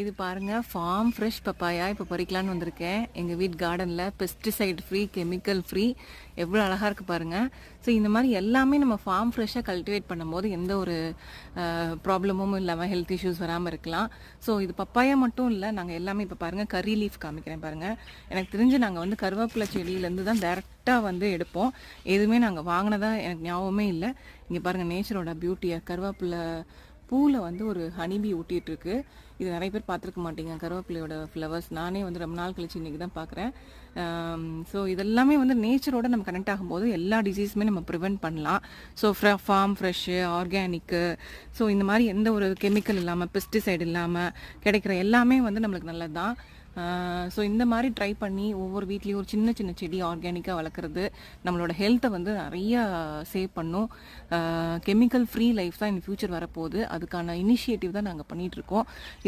இது பாருங்க farm fresh papaya இப்போ பறிக்கலான்னு வந்திருக்கேன். எங்கள் வீட் கார்டனில் பெஸ்டிசைட் ஃப்ரீ கெமிக்கல் ஃப்ரீ எவ்வளோ அழகாக இருக்குது பாருங்கள் ஸோ இந்த மாதிரி எல்லாமே நம்ம ஃபார்ம் ஃப்ரெஷ்ஷாக கல்டிவேட் பண்ணும்போது எந்த ஒரு ப்ராப்ளமும் இல்லாமல் ஹெல்த் இஷ்யூஸ் வராமல் இருக்கலாம். ஸோ இது பப்பாயா மட்டும் இல்லை நாங்கள் எல்லாமே இப்போ பாருங்கள் கறி லீஃப் காமிக்கிறேன் பாருங்கள் எனக்கு தெரிஞ்சு நாங்கள் வந்து கருவேப்பிலை செடியிலேருந்து தான் டேரெக்டாக வந்து எடுப்போம். எதுவுமே நாங்கள் வாங்கினதாக எனக்கு ஞாபகமே இல்லை. இங்கே பாருங்கள் நேச்சரோட பியூட்டியை கருவேப்பிலை பூவில் வந்து ஒரு ஹனிபி ஊட்டிகிட்ருக்கு இது நிறைய பேர் பார்த்துருக்க மாட்டீங்க. கருவேப்பிலையோட ஃப்ளவர்ஸ் நானே வந்து ரொம்ப நாள் கழிச்சு இன்றைக்கி தான் பார்க்குறேன். ஸோ இதெல்லாமே வந்து நேச்சரோட நம்ம கனெக்ட் ஆகும்போது எல்லா டிசீஸுமே நம்ம ப்ரிவென்ட் பண்ணலாம். ஸோ ஃப்ர ஃபார்ம் ஃப்ரெஷ்ஷு ஆர்கானிக்கு ஸோ இந்த மாதிரி எந்த ஒரு கெமிக்கல் இல்லாமல் பெஸ்டிசைடு இல்லாமல் கிடைக்கிற எல்லாமே வந்து நம்மளுக்கு நல்லது தான் ஸோ இந்த மாதிரி ட்ரை பண்ணி ஒவ்வொரு வீட்லேயும் ஒரு சின்ன சின்ன செடி ஆர்கானிக்காக வளர்க்குறது நம்மளோட ஹெல்த்தை வந்து நிறைய சேவ் பண்ணும். கெமிக்கல் ஃப்ரீ லைஃப் தான் இன் ஃபியூச்சர் வரப்போகுது. அதுக்கான இனிஷியேட்டிவ் தான் நாங்கள் பண்ணிகிட்ருக்கோம் இது